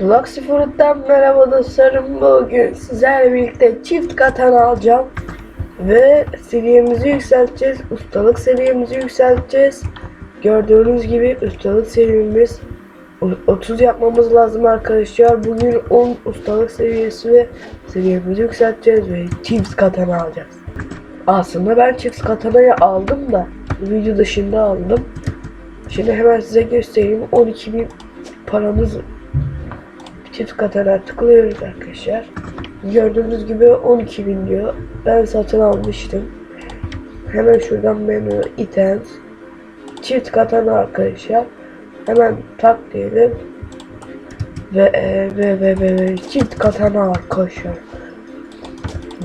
Galaxy Fruit'tan merhaba dostlarım. Bugün sizlerle birlikte çift katana alacağım. Ve seviyemizi yükselteceğiz. Ustalık seviyemizi yükselteceğiz. Gördüğünüz gibi ustalık seviyemiz o- 30 yapmamız lazım arkadaşlar. Bugün 10 ustalık seviyesi ve seviyemizi yükselteceğiz ve çift katana alacağız. Aslında ben çift katanayı aldım da video dışında aldım. Şimdi hemen size göstereyim. 12.000 paramız çift katana tıklıyoruz arkadaşlar. Gördüğünüz gibi 12.000 diyor. Ben satın almıştım. Hemen şuradan menü items çift katana arkadaşlar. Hemen tak diyelim. Ve e, ve ve ve, ve çift katana arkadaşlar.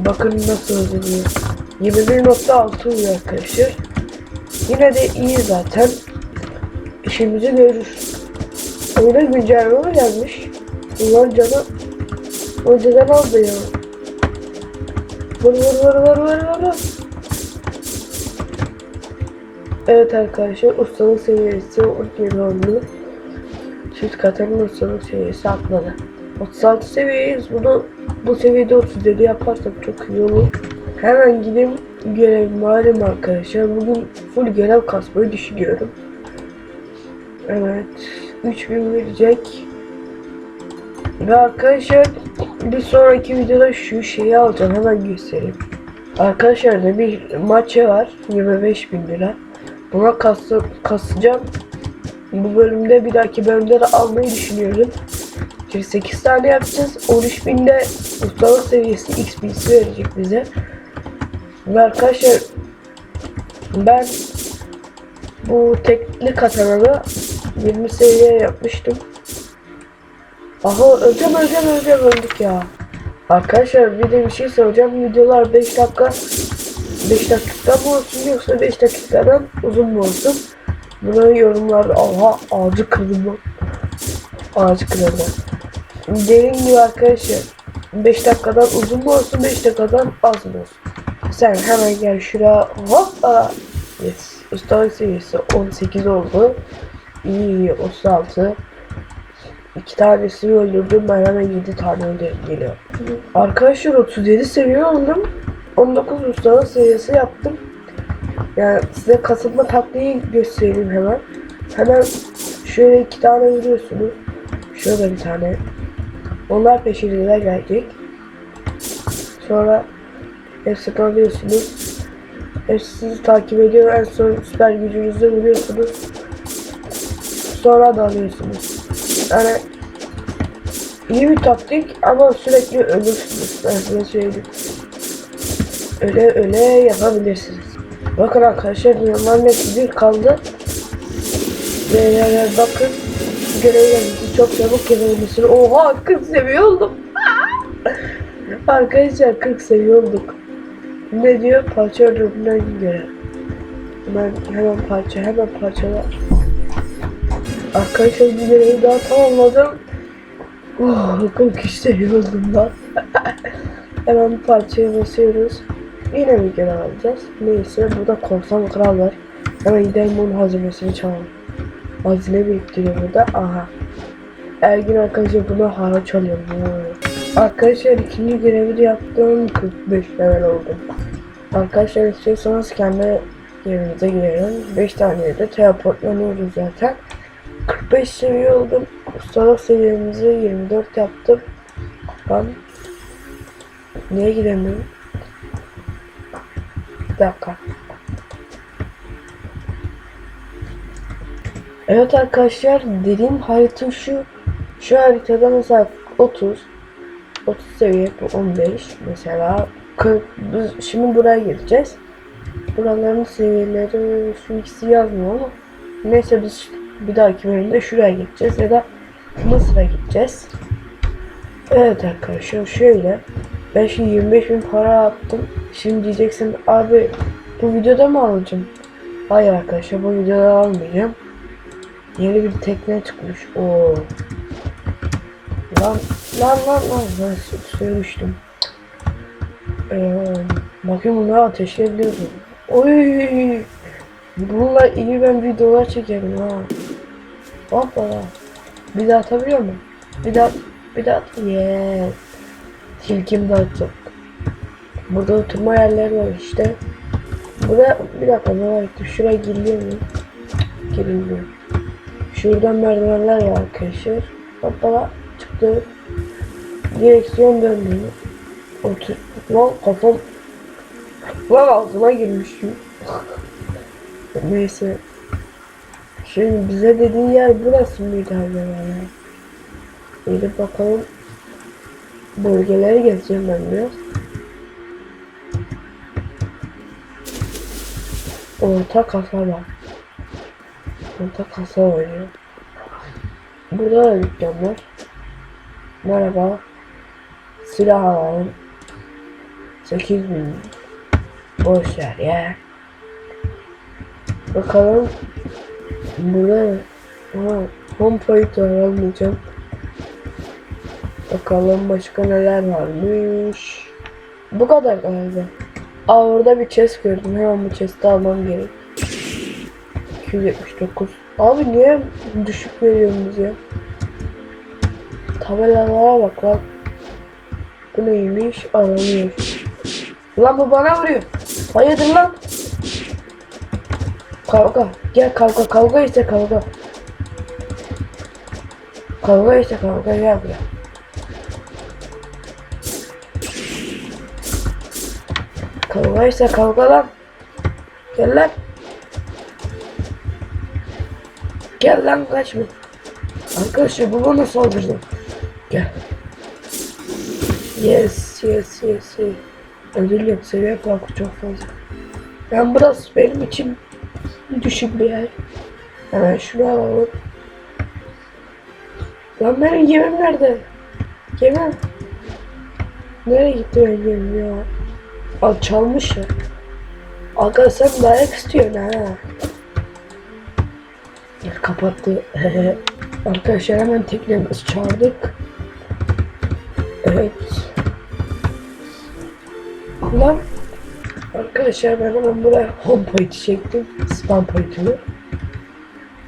Bakın nasıl oluyor. 21.6 oluyor arkadaşlar. Yine de iyi zaten. İşimizi görür. Oyuna güncelleme gelmiş. Ulan canı önceden aldı ya. Vur vur vur vur vur vur. Evet arkadaşlar ustalık seviyesi 17 oldu. Çift katanın ustalık seviyesi atladı. 36 seviyeyiz. Bunu bu seviyede 37 yaparsak çok iyi olur. Hemen gideyim görev malum arkadaşlar. Bugün full görev kasmayı düşünüyorum. Evet. 3000 verecek. Ve arkadaşlar bir sonraki videoda şu şeyi alacağım hemen göstereyim. Arkadaşlar da bir maçı var 25 bin lira. Buna kası, kasacağım. Bu bölümde bir dahaki bölümde de almayı düşünüyorum. Şimdi 8 tane yapacağız. 13 binde ustalık seviyesi XP'si verecek bize. Ve arkadaşlar ben bu tekli katananı 20 seviye yapmıştım. Aha öleceğim öleceğim öleceğim öldük ya. Arkadaşlar bir de bir şey soracağım. Videolar 5 dakika 5 dakika mı olsun yoksa 5 dakikadan uzun mu olsun? Bunu yorumlarda aha ağacı kırdım lan. Ağacı kırıldı. Dediğim gibi arkadaşlar 5 dakikadan uzun mu olsun 5 dakikadan az mı olsun? Sen hemen gel şuraya hoppa. Yes. Ustalık seviyesi 18 oldu. İyi iyi 36. İki tanesini öldürdüm ben hemen 7 tane geliyor. Arkadaşlar 37 seviye oldum. 19 ustalık seviyesi yaptım. Yani size kasılma taktiği göstereyim hemen. Hemen şöyle iki tane vuruyorsunuz. Şöyle bir tane. Onlar peşinize gelecek. Sonra hepsini alıyorsunuz. Hepsi sizi takip ediyor. En son süper gücünüzü vuruyorsunuz. Sonra da alıyorsunuz. Yani iyi bir taktik ama sürekli ölürsünüz. Ben size söyleyeyim. Öyle öyle yapabilirsiniz. Bakın arkadaşlar hepsi bir kaldı. Yani bakın görevlerimizi çok çabuk yapabilirsiniz. Oha 40 seviye oldum. arkadaşlar 40 seviye olduk. Ne diyor? Parça öldürdüğünden göre. Hemen hemen parça hemen parçalar. Arkadaşlar bir görevi daha tamamladım. Oh, 43 seviye oldum lan. hemen parçaya basıyoruz. Yine bir görev alacağız. Neyse burada korsan kral var. Hemen gidelim bunun hazinesini çalalım. Hazine biriktiriyor burada. Aha. Ergin arkadaşlar buna haraç alıyorum. Oo. Arkadaşlar ikinci görevi de yaptım. 45 level oldum. Arkadaşlar istiyorsanız kendi yerimize girelim. 5 tane de teleportlanıyoruz zaten. 45 seviye oldum. Ustalık seviyemizi 24 yaptım. Ben niye gidemiyorum? Bir dakika. Evet arkadaşlar dediğim harita şu. Şu haritada mesela 30 30 seviye bu 15 mesela 40 biz şimdi buraya gireceğiz. Buraların seviyeleri şu ikisi yazmıyor ama neyse biz bir dahaki bölümde şuraya gideceğiz ya da Mısır'a gideceğiz. Evet arkadaşlar şöyle ben şimdi 25 bin para attım. Şimdi diyeceksin abi bu videoda mı alacağım? Hayır arkadaşlar bu videoda almayacağım. Yeni bir tekne çıkmış. Oo. Lan lan lan lan ben düştüm. Ee, bakayım bunları ateşleyebiliyorum. Oy. Bununla iyi ben videolar çekerim ha. Hoppa. Bir daha atabiliyor muyum? Bir daha bir daha yes. Tilkim dağıtacak. Burada oturma yerleri var işte. Buraya bir dakika var ki? Şuraya giriliyor mu? Girilmiyor. Şuradan merdivenler var arkadaşlar. Hoppala çıktı. Direksiyon döndü. Otur. Lan kafam. Lan ağzıma girmişim. Neyse. Şimdi bize dediği yer burası mıydı acaba ya? Gidip bakalım. Bölgeleri gezeceğim ben biraz. Orta kasaba. Orta kasaba ya. Burada da dükkan var. Merhaba. Silah alalım. 8000 Boş ya. Bakalım. Burada ha, point var almayacağım. Bakalım başka neler varmış. Bu kadar galiba. Aa orada bir chest gördüm. Hemen bu chest'i almam gerek. 279. Abi niye düşük veriyorsunuz ya? Tabelalara bak lan. Bu neymiş? Aranıyor. Lan bu bana vuruyor. Hayırdır lan? Kavga. Gel kavga. Kavga ise kavga. Kavga ise kavga. Gel buraya. Kavga ise kavga lan. Gel lan. Gel lan kaçma. Arkadaşlar bu bana saldırdı. Gel. Yes, yes, yes, yes. Ödül yok, seviye farkı çok fazla. Ben burası benim için düşük bir yer. Hemen şunu alalım. Lan benim gemim nerede? Gemim. Nereye gitti benim gemim ya? Al çalmış ya. Aga sen dayak istiyorsun ha. Kapattı. Arkadaşlar hemen teknemizi çağırdık. Evet. Ulan Arkadaşlar ben hemen buraya home point'i çektim. Spam point'ini.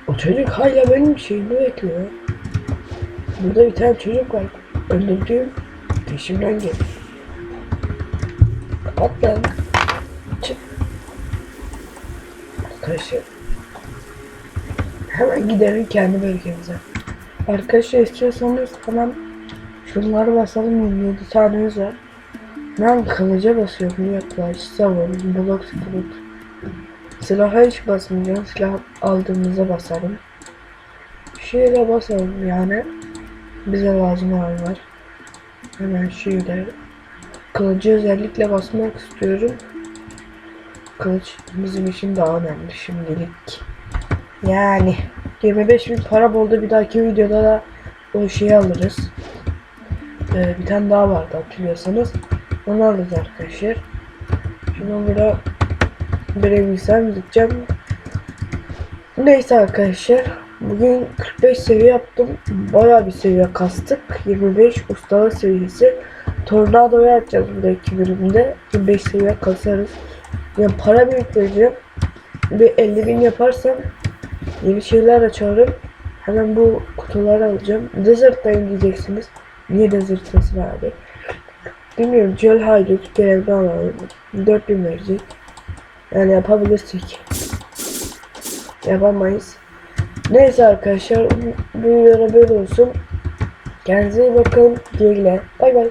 O çocuk hala benim şeyimi bekliyor. Burada bir tane çocuk var. Öldürdüğüm peşimden geliyor. Kapat lan. Çık. Arkadaşlar. Hemen gidelim kendi bölgemize. Arkadaşlar istiyorsanız hemen şunları basalım 27 tanemiz var. Ben kılıca basıyorum yaklaş, savun, blok sprut. Silaha hiç basmayacağım. Silah aldığımızda basarım. Şöyle basalım yani. Bize lazım olanlar. Hemen şöyle. Kılıcı özellikle basmak istiyorum. Kılıç bizim için daha önemli şimdilik. Yani 25 bin para oldu bir dahaki videoda da o şeyi alırız. Ee, bir tane daha vardı hatırlıyorsanız. Onu alırız arkadaşlar. Şunu burada verebilsem gideceğim. Neyse arkadaşlar. Bugün 45 seviye yaptım. Bayağı bir seviye kastık. 25 ustalık seviyesi. Tornado'yu yapacağız bu da iki bölümde. 25 seviye kasarız. Yani para biriktireceğim. Bir 50 bin yaparsam yeni şeyler açarım. Hemen bu kutuları alacağım. Desert'tayım diyeceksiniz. Niye Desert'tasın abi? Bilmiyorum. Cöl haydut görevli alalım. 4000 verecek. Yani yapabilirsek. Yapamayız. Neyse arkadaşlar bu videoda böyle olsun. Kendinize iyi bakın. Güle güle. Bay bay.